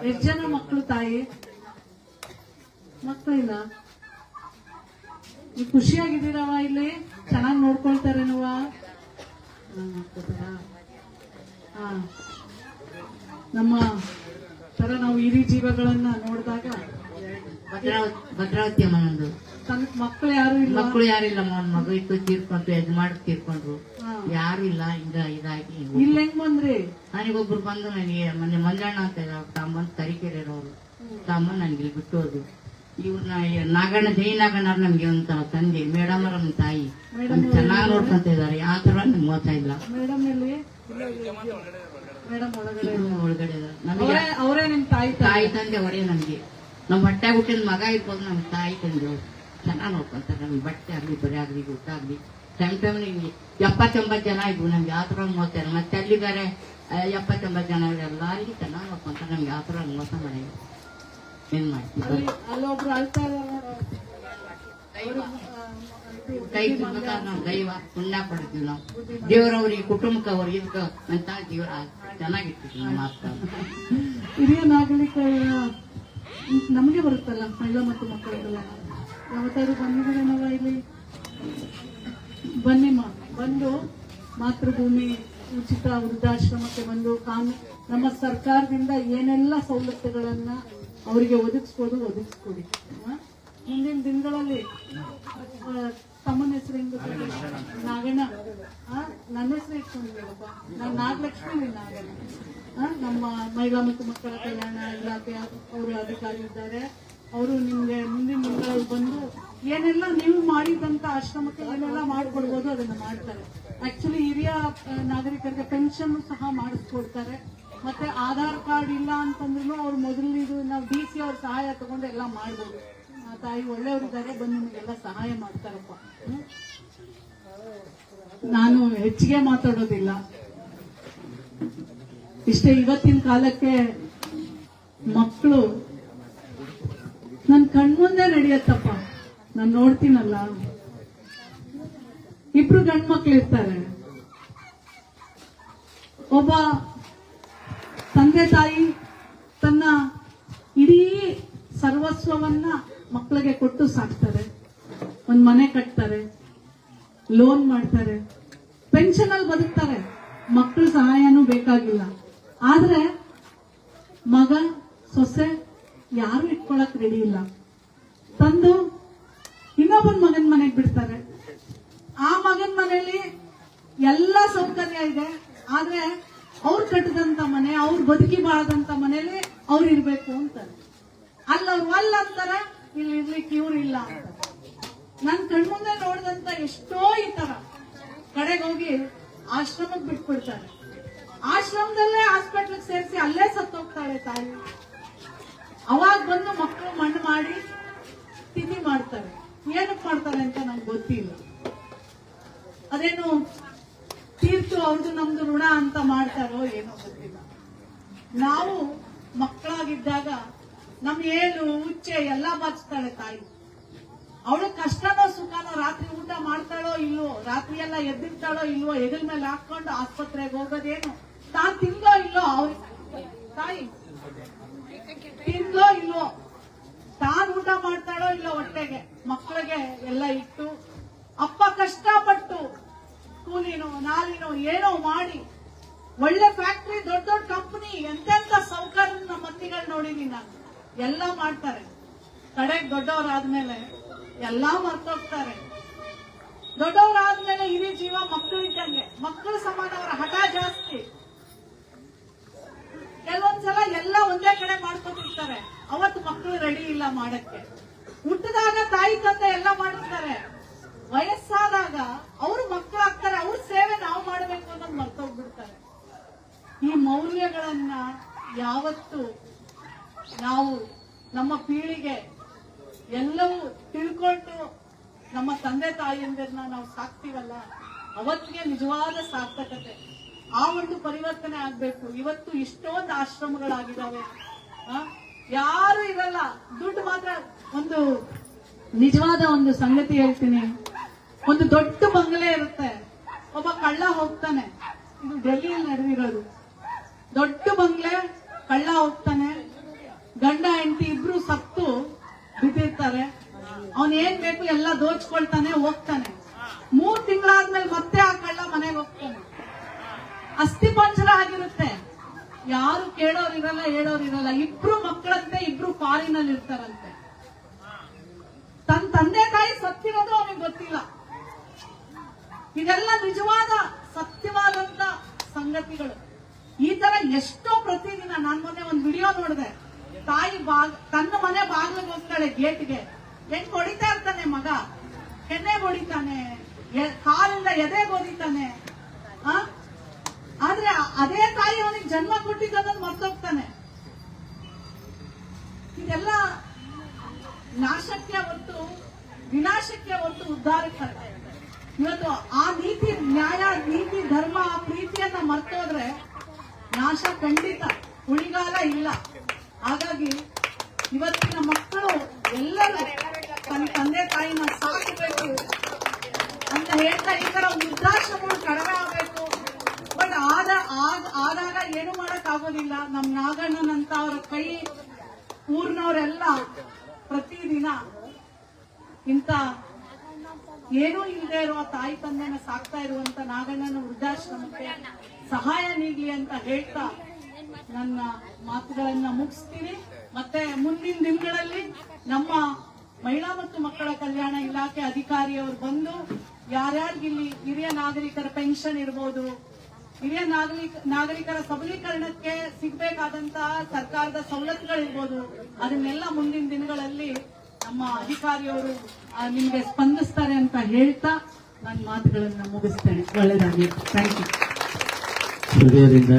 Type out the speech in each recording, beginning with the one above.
ಎಷ್ಟ್ ಜನ ಮಕ್ಕಳು ತಾಯಿ ಮಕ್ಕಳಿಲ್ಲ. ನೀವು ಖುಷಿಯಾಗಿದ್ದೀರವ ಇಲ್ಲಿ? ಚೆನ್ನಾಗಿ ನೋಡ್ಕೊಳ್ತಾರೇನವ ಹಾ. ನಮ್ಮ ತರ ನಾವು ಹಿರಿ ಜೀವಗಳನ್ನ ನೋಡಿದಾಗ ಭದ್ರಾವತಿ ಭದ್ರಾವತಿ ಅಮ್ಮ ನಂದು ತನ್ನ ಮಕ್ಕಳು ಯಾರು ಇಲ್ಲ. ಮಕ್ಕಳು ಯಾರಿಲ್ಲ ಮಗ ಇಟ್ಟು ತೀರ್ಕೊಂಡ್ರು ಯಜಮಾಡ್ ತೀರ್ಕೊಂಡ್ರು. ಯಾರು ಇಲ್ಲ ಹಿಂಗ ಇದಾಗಿ ಇಲ್ಲಿ ಹೆಂಗ್ ಬಂದ್ರಿ? ನನಗೊಬ್ರು ಬಂದು ನನಗೆ ಮೊನ್ನೆ ಮಂಜಣ್ಣ ಅಂತ ತಮ್ಮನ್ ತರೀಕೆರೆ ಇರೋರು. ತಮ್ಮ ನನಗೆ ಬಿಟ್ಟು ಹೋದ್ರು ಇವ್ರನ್ನ ನಾಗಣ್ಣ ಜೈ ನಾಗಣ್ಣ ನಮ್ಗೆ ಒಂದ್ ತಂದೆ. ಮೇಡಮ್ ಅವ್ರ ನಮ್ಮ ತಾಯಿ. ಚೆನ್ನಾಗಿ ನೋಡ್ಕೊಂತ ಇದಾರೆ. ಯಾವ ತರ ನಮ್ಗೆ ಮೋಸ ಇಲ್ಲ. ಒಳಗಡೆ ಇವ್ರು ಅವರೇ ನಿಮ್ ತಾಯಿ ತಾಯಿ ತಂದೆ ಅವರೇ ನಮ್ಗೆ. ನಮ್ಮ ಹೊಟ್ಟೆ ಹುಟ್ಟಿದ ಮಗ ಇರ್ಬೋದು ನಮ್ ತಾಯಿ ತಂದೆ ಚೆನ್ನಾಗಿ ನೋಡ್ಕೊಂತಾರೆ. ನಮ್ಗೆ ಬಟ್ಟೆ ಆಗ್ಲಿ ಬರೆ ಆಗ್ಲಿ ಊಟ ಆಗ್ಲಿ ಟೈಮ್ ಫ್ಯಾಮಿಲಿ ಎಪ್ಪತ್ತೊಂಬತ್ತು ಜನ ಇದ್ವು ನಮ್ಗೆ ಯಾವ ತರ ಮೋಸ ಮತ್ತೆ ಅಲ್ಲಿ ಬೇರೆ ಎಪ್ಪತ್ತೊಂಬತ್ತು ಜನ ಎಲ್ಲರಿಗೂ ಚೆನ್ನಾಗಿ ಹೋಗ್ಕೊಂತ ನಮ್ಗೆ ಯಾವ ಥರ ಮೋಸ ಮಾಡಿಲ್ಲ ಏನ್ ಮಾಡ್ತೀವಿ ಅಲ್ಲಿ ಅಲ್ಲೊಬ್ರು ಅಳ್ತಾ ಕೈ ತುಂಬ ದೈವ ಪುಣ್ಯ ಪಡ್ತೀವಿ ನಾವು ದೇವರವ್ರಿಗೆ ಕುಟುಂಬಕ್ಕೆ ಅವ್ರಿಗೆ ಇದಕ್ಕೆ ಅಂತ ದೇವರ ಚೆನ್ನಾಗಿರ್ತೀವಿ ನಮ್ಮ ಅರ್ಥ ಹಿರಿಯ ನಾಗರಿಕ ನಮಗೆ ಬರುತ್ತಲ್ಲ ಮಹಿಳಾ ಮತ್ತು ಮಕ್ಕಳಿಗೆಲ್ಲ ಯಾವತ್ತಾದ್ರು ಬಂದಿದ್ರೆ ನಾವು ಇಲ್ಲಿ ಬನ್ನಿಮ್ಮ ಬಂದು ಮಾತೃಭೂಮಿ ಉಚಿತ ವೃದ್ಧಾಶ್ರಮಕ್ಕೆ ಬಂದು ನಮ್ಮ ಸರ್ಕಾರದಿಂದ ಏನೆಲ್ಲ ಸೌಲಭ್ಯಗಳನ್ನು ಅವರಿಗೆ ಒದಗಿಸ್ಬೋದು ಒದಗಿಸ್ಕೊಡಿ? ಮುಂದಿನ ದಿನಗಳಲ್ಲಿ ತಮ್ಮನ ಹೆಸರು ಹೆಂಗ್ ಗೊತ್ತಿಲ್ಲ? ನಾಗಣ್ಣ ನನ್ನ ಹೆಸರು ಇಟ್ಕೊಂಡಿದ್ದೀರಪ್ಪ ನಾನು ನಾಗಲಕ್ಷ್ಮಿ ನಾಗಣ್ಣ? ನಮ್ಮ ಮಹಿಳಾ ಮತ್ತು ಮಕ್ಕಳ ಕಲ್ಯಾಣ ಇಲಾಖೆ ಅವರು ಅಧಿಕಾರಿ ಇದ್ದಾರೆ ಅವರು ನಿಮಗೆ ಮುಂದಿನ ದಿನಗಳಲ್ಲಿ ಬಂದು ಏನೆಲ್ಲ ನೀವು ಮಾಡಿದಂತ ಆಶ್ರಮಕ್ಕೆ ಏನೆಲ್ಲ ಮಾಡ್ಕೊಡ್ಬೋದು, ಅದನ್ನ ಮಾಡ್ತಾರೆ. ಆಕ್ಚುಲಿ ಹಿರಿಯ ನಾಗರಿಕರಿಗೆ ಪೆನ್ಷನ್ ಸಹ ಮಾಡಿಸ್ಕೊಡ್ತಾರೆ. ಮತ್ತೆ ಆಧಾರ್ ಕಾರ್ಡ್ ಇಲ್ಲ ಅಂತಂದ್ರೂ ಅವ್ರು ಮೊದಲಿದು ನಾವು ಡಿ ಸಿ ಅವ್ರ ಸಹಾಯ ತಗೊಂಡು ಎಲ್ಲ ಮಾಡ್ಬೋದು. ತಾಯಿ ಒಳ್ಳೆಯವರಿದ್ದಾರೆ, ಬಂದು ನಿಮಗೆಲ್ಲ ಸಹಾಯ ಮಾಡ್ತಾರಪ್ಪ. ನಾನು ಹೆಚ್ಚಿಗೆ ಮಾತಾಡೋದಿಲ್ಲ. ಇಷ್ಟೇ ಇವತ್ತಿನ ಕಾಲಕ್ಕೆ ಮಕ್ಕಳು ಕಣ್ಮುಂದೆ ನಡೆಯತ್ತಪ್ಪ. ನಾನ್ ನೋಡ್ತೀನಲ್ಲ. ಇಬ್ರು ಗಂಡ್ ಮಕ್ಳು ಇರ್ತಾರೆ. ಒಬ್ಬ ತಂದೆ ತಾಯಿ ತನ್ನ ಇಡೀ ಸರ್ವಸ್ವವನ್ನ ಮಕ್ಕಳಿಗೆ ಕೊಟ್ಟು ಸಾಕ್ತಾರೆ. ಒಂದ್ ಮನೆ ಕಟ್ತಾರೆ. ಲೋನ್ ಮಾಡ್ತಾರೆ. ಪೆನ್ಷನ್ ಅಲ್ಲಿ ಬದುಕ್ತಾರೆ. ಮಕ್ಕಳ ಸಹಾಯನೂ ಬೇಕಾಗಿಲ್ಲ. ಆದ್ರೆ ಮಗ, ಸೊಸೆ ಯಾರು ಇಟ್ಕೊಳಕ್ ರೆಡಿ ಇಲ್ಲ. ತಂದು ಇನ್ನೊಬ್ಬನ ಮಗನ ಮನೆಗೆ ಬಿಡ್ತಾರೆ. ಆ ಮಗನ ಮನೆಯಲ್ಲಿ ಎಲ್ಲ ಸೌಕರ್ಯ ಇದೆ. ಆದ್ರೆ ಅವ್ರು ಕಟ್ಟದಂತ ಮನೆ, ಅವ್ರು ಬದುಕಿ ಬಾಳದಂತ ಮನೇಲಿ ಅವ್ರು ಇರ್ಬೇಕು ಅಂತಾರೆ. ಅಲ್ಲ ಅವ್ರು ಅಲ್ಲ ಅಂತಾರೆ, ಇಲ್ಲಿ ಇರ್ಲಿಕ್ಕೆ ಇವ್ರು ಇಲ್ಲ ಅಂತ ನನ್ ಕಣ್ಮುಂದೆ ನೋಡಿದಂತ ಎಷ್ಟೋ ಈ ತರ ಕಡೆಗೆ ಹೋಗಿ ಆಶ್ರಮಕ್ಕೆ ಬಿಟ್ಬಿಡ್ತಾರೆ. ಆಶ್ರಮದಲ್ಲೇ ಹಾಸ್ಪಿಟ್ಲಿಗೆ ಸೇರಿಸಿ ಅಲ್ಲೇ ಸತ್ತೋಗ್ತಾಳೆ ತಾಯಿ. ಅವಾಗ ಬಂದು ಮಕ್ಕಳು ಮಣ್ಣು ಮಾಡಿ ಮಾಡ್ತಾರೆ? ಏನಕ್ ಮಾಡ್ತಾರೆ ಅಂತ ನಂಗೆ ಗೊತ್ತಿಲ್ಲ. ಅದೇನು ತೀರ್ಥು ಅವ್ರದ್ದು ನಮ್ದು ಋಣ ಅಂತ ಮಾಡ್ತಾರೋ ಏನೋ ಗೊತ್ತಿಲ್ಲ. ನಾವು ಮಕ್ಕಳಾಗಿದ್ದಾಗ ನಮ್ ಏಳು ಉಚ್ಚೆ ಎಲ್ಲ ಬಾಚ್ತಾಳೆ ತಾಯಿ. ಅವಳು ಕಷ್ಟನೋ ಸುಖನೋ ರಾತ್ರಿ ಊಟ ಮಾಡ್ತಾಳೋ ಇಲ್ವೋ ರಾತ್ರಿ ಎಲ್ಲ ಎದ್ದಿರ್ತಾಳೋ ಇಲ್ವೋ, ಹೆಗಲ್ ಮೇಲೆ ಹಾಕೊಂಡು ಆಸ್ಪತ್ರೆಗೆ ಹೋಗೋದೇನು, ತಾನು ತಿಂದೋ ಇಲ್ಲೋ ಅವ್ರ ತಾಯಿ? ತಿಂದೋ ಇಲ್ವೋ? ತಾನ್ ಊಟ ಮಾಡ್ತಾಳೋ ಇಲ್ಲೋ ಹೊಟ್ಟೆಗೆ ಮಕ್ಕಳಿಗೆ ಎಲ್ಲ ಇಟ್ಟು ಅಪ್ಪ ಕಷ್ಟಪಟ್ಟು ಕೂಲಿನೋ, ನಾಲಿನೋ ಏನೋ ಮಾಡಿ ಒಳ್ಳೆ ಫ್ಯಾಕ್ಟ್ರಿ ದೊಡ್ಡ ದೊಡ್ಡ ಕಂಪನಿ ಎಂತೆಂತ ಸೌಕರ್ಯ ಮಂದಿಗಳು ನೋಡಿದೀನಿ ನಾನು. ಎಲ್ಲ ಮಾಡ್ತಾರೆ. ಕಡೆಗೆ ದೊಡ್ಡವರಾದ್ಮೇಲೆ ಎಲ್ಲಾ ಮರ್ತೋಗ್ತಾರೆ ದೊಡ್ಡವರಾದ್ಮೇಲೆ ಹಿರಿ ಜೀವ ಮಕ್ಕಳಿದ್ದಂಗೆ ಮಕ್ಕಳು ಸಮಾನ ಅವರ ಹಠ ಜಾಸ್ತಿ. ಕೆಲವೊಂದ್ಸಲ ಎಲ್ಲ ಒಂದೇ ಕಡೆ ಮಾಡ್ಕೊಂಡಿರ್ತಾರೆ ಅವತ್ತು ಮಕ್ಕಳು ರೆಡಿ ಇಲ್ಲ ಮಾಡಕ್ಕೆ. ಹುಟ್ಟಿದಾಗ ತಾಯಿ ತಂದೆ ಎಲ್ಲ ಮಾಡಿರ್ತಾರೆ ವಯಸ್ಸಾದಾಗ ಅವ್ರು ಮಕ್ಕಳು ಆಗ್ತಾರೆ, ಅವ್ರ ಸೇವೆ ನಾವು ಮಾಡಬೇಕು ಅನ್ನೋದು ಮರ್ತೋಗ್ಬಿಡ್ತಾರೆ. ಈ ಮೌಲ್ಯಗಳನ್ನ ಯಾವತ್ತು ನಾವು ನಮ್ಮ ಪೀಳಿಗೆ ಎಲ್ಲವೂ ತಿಳ್ಕೊಂಡು ನಮ್ಮ ತಂದೆ ತಾಯಿಯಂದಿರನ್ನ ನಾವು ಸಾಕ್ತೀವಲ್ಲ, ಅವತ್ತಿಗೆ ನಿಜವಾದ ಸಾರ್ಥಕತೆ. ಆ ಒಂದು ಪರಿವರ್ತನೆ ಆಗ್ಬೇಕು. ಇವತ್ತು ಇಷ್ಟೊಂದು ಆಶ್ರಮಗಳಾಗಿದ್ದಾವೆ? ಯಾರು ಇರಲ್ಲ. ದುಡ್ಡು ಮಾತ್ರ ಒಂದು ನಿಜವಾದ ಒಂದು ಸಂಗತಿ ಹೇಳ್ತೀನಿ. ಒಂದು ದೊಡ್ಡ ಬಂಗಲೆ ಇರುತ್ತೆ. ಒಬ್ಬ ಕಳ್ಳ ಹೋಗ್ತಾನೆ. ಇದು ಡೆಲ್ಲಿಯಲ್ಲಿ ನಡೆದಿರೋದು. ದೊಡ್ಡ ಬಂಗ್ಲೆ, ಕಳ್ಳ ಹೋಗ್ತಾನೆ. ಗಂಡ, ಹೆಂಡತಿ ಇಬ್ರು ಸತ್ತು ಬಿದ್ದಿರ್ತಾರೆ ಅವನ್ ಏನ್ ಬೇಕು ಎಲ್ಲ ದೋಚ್ಕೊಳ್ತಾನೆ, ಹೋಗ್ತಾನೆ. ಮೂರ್ ತಿಂಗಳಾದ್ಮೇಲೆ ಮತ್ತೆ ಆ ಕಳ್ಳ ಮನೆಗೆ ಹೋಗ್ತಾನೆ. ಅಸ್ಥಿ ಪಂಚರ ಆಗಿರುತ್ತೆ. ಯಾರು ಕೇಳೋರಿರಲ್ಲ, ಹೇಳೋರಿರಲ್ಲ. ಇಬ್ರು ಮಕ್ಕಳಂತೆ, ಇಬ್ರು ಫಾರಿನಲ್ಲಿ ಇರ್ತಾರಂತೆ ತನ್ನ ತಂದೆ ತಾಯಿ ಸತ್ತಿರೋದು ಅವನಿಗೆ ಗೊತ್ತಿಲ್ಲ. ಇದೆಲ್ಲ ನಿಜವಾದ ಸತ್ಯವಾದಂತ ಸಂಗತಿಗಳು. ಈ ತರ ಎಷ್ಟೋ ಪ್ರತಿದಿನ ನಾನ್ ಮೊನ್ನೆ ಒಂದು ವಿಡಿಯೋ ನೋಡಿದೆ. ತಾಯಿ ಬಾಗ್ ತನ್ನ ಮನೆ ಬಾಗ್ಲಿಗೆ ಹೋಗ್ತಾಳೆ ಗೇಟ್ಗೆ. ಹೆಂಗ್ ಹೊಡಿತಾ ಇರ್ತಾನೆ ಮಗ. ಕೆನ್ನೆ ಹೊಡಿತಾನೆ. ಕಾಲಿಂದ ಎದೆ ಹೊಡಿತಾನೆ ಆದ್ರೆ ಅದೇ ತಾಯಿ ಅವನಿಗೆ ಜನ್ಮ ಕೊಟ್ಟಿದ್ದ ಮರ್ತೋಗ್ತಾನೆ. ಇದೆಲ್ಲ ನಾಶಕ್ಕೆ ಒಂದು ವಿನಾಶಕ್ಕೆ ಹೊತ್ತು ಉದ್ದಾರಕ್ಕೆ ಇವತ್ತು ಆ ನೀತಿ ನ್ಯಾಯ, ನೀತಿ, ಧರ್ಮ, ಆ ಪ್ರೀತಿಯನ್ನ ಮರ್ತೋದ್ರೆ ನಾಶ ಖಂಡಿತ. ಉಳಿಗಾಲ ಇಲ್ಲ. ಹಾಗಾಗಿ ಇವತ್ತಿನ ಮಕ್ಕಳು ಎಲ್ಲರೂ ತನ್ನ ತಂದೆ ತಾಯಿನ ಸಾಕಬೇಕು ಅಂತ ಹೇಳ್ತಾ ಈ ತರ ವೃದ್ಧಾಶ್ರಮಗಳು ಕಡಿಮೆ ಆಗ್ಬೇಕು. ಬಟ್ ಆದ ಆದಾಗ ಏನು ಮಾಡಕ್ ಆಗೋದಿಲ್ಲ ನಮ್ ನಾಗಣ್ಣನಂತ ಅವರ ಕೈ ಊರ್ನವರೆಲ್ಲ ಪ್ರತಿದಿನ ಇಂತ ಏನೂ ಇಲ್ಲದೆ ಇರುವ ತಾಯಿ ತಂದೆನ ಸಾಕ್ತಾ ಇರುವಂತ ನಾಗಣ್ಣನ ವೃದ್ಧಾಶ್ರಮಕ್ಕೆ ಸಹಾಯ ನೀಡಲಿ ಅಂತ ಹೇಳ್ತಾ ನನ್ನ ಮಾತುಗಳನ್ನ ಮುಗಿಸ್ತೀನಿ. ಮತ್ತೆ ಮುಂದಿನ ದಿನಗಳಲ್ಲಿ ನಮ್ಮ ಮಹಿಳಾ ಮತ್ತು ಮಕ್ಕಳ ಕಲ್ಯಾಣ ಇಲಾಖೆ ಅಧಿಕಾರಿಯವರು ಬಂದು ಯಾರ್ಯಾರಿಗಿಲ್ಲಿ ಹಿರಿಯ ನಾಗರಿಕರ ಪೆನ್ಷನ್ ಇರ್ಬೋದು ಹಿರಿಯ ನಾಗರಿಕ ನಾಗರಿಕರ ಸಬಲೀಕರಣಕ್ಕೆ ಸಿಗಬೇಕಾದಂತಹ ಸರ್ಕಾರದ ಸವಲತ್ತುಗಳಿರ್ಬೋದು. ಅದನ್ನೆಲ್ಲ ಮುಂದಿನ ದಿನಗಳಲ್ಲಿ ನಮ್ಮ ಅಧಿಕಾರಿಯವರು ನಿಮಗೆ ಸ್ಪಂದಿಸ್ತಾರೆ ಅಂತ ಹೇಳ್ತಾ ನನ್ನ ಮಾತುಗಳನ್ನು ಮುಗಿಸ್ತೇನೆ. ಒಳ್ಳೆಯದಾಗಿ ಥ್ಯಾಂಕ್ ಯು ಹೃದಯದಿಂದ,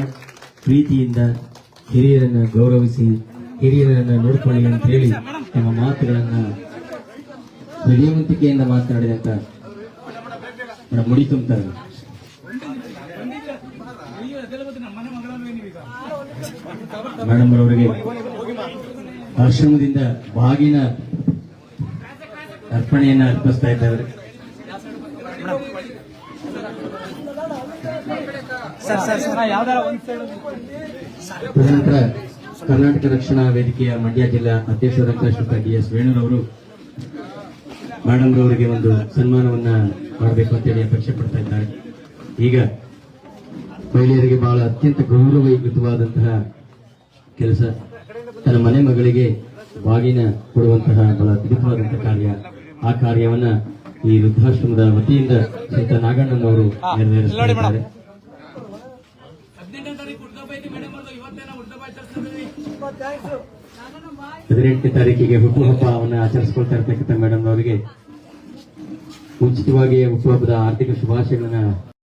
ಪ್ರೀತಿಯಿಂದ ಹಿರಿಯರನ್ನ ಗೌರವಿಸಿ, ಹಿರಿಯರನ್ನ ನೋಡ್ಕೊಳ್ಳಿ ಅಂತ ಹೇಳಿ ನಮ್ಮ ಮಾತುಗಳನ್ನ ಹೃದಯವಂತಿಕೆಯಿಂದ ಮಾತನಾಡಿದಂತ ಮುಡಿ ತುಂಬ್ತಾರೆ ಮೇಡಮ್ ಅವರಿಗೆ ಆಶ್ರಮದಿಂದ ಬಾಗಿನ ಅರ್ಪಣೆಯನ್ನ ಅರ್ಪಿಸ್ತಾ ಇದ್ದಾರೆ. ತದನಂತರ ಕರ್ನಾಟಕ ರಕ್ಷಣಾ ವೇದಿಕೆಯ ಮಂಡ್ಯ ಜಿಲ್ಲಾ ಅಧ್ಯಕ್ಷರಾದಂತಹ ಶ್ರೀಯುತ ಡಿ ಎಸ್ ವೇಣುರವರು ಮೇಡಮ್ ರವರಿಗೆ ಒಂದು ಸನ್ಮಾನವನ್ನ ಮಾಡಬೇಕು ಅಂತೇಳಿ ಅಪೇಕ್ಷೆ ಪಡ್ತಾ ಇದ್ದಾರೆ. ಈಗ ಮಹಿಳೆಯರಿಗೆ ಬಹಳ ಅತ್ಯಂತ ಗೌರವಯುತವಾದಂತಹ ಕೆಲಸ ತನ್ನ ಮನೆ ಮಗಳಿಗೆ ಬಾಗಿನ ಕೊಡುವಂತಹ ಬಹಳ ಅದ್ಭುತವಾದಂತಹ ಕಾರ್ಯ. ಆ ಕಾರ್ಯವನ್ನ ಈ ವೃದ್ಧಾಶ್ರಮದ ವತಿಯಿಂದ ಸಂತ ನಾಗಣ್ಣನವರು ನೆರವೇರಿಸ್ತಾ ಇದ್ದಾರೆ ಹದಿನೆಂಟನೇ ತಾರೀಕಿಗೆ ಹುಟ್ಟುಹಬ್ಬವನ್ನು ಆಚರಿಸಿಕೊಳ್ತಾ ಇರ್ತಕ್ಕಂಥ ಮೇಡಮ್ ಅವರಿಗೆ ಉಚಿತವಾಗಿ ಹುಟ್ಟುಹಬ್ಬದ ಆರ್ಥಿಕ ಶುಭಾಶಯಗಳನ್ನ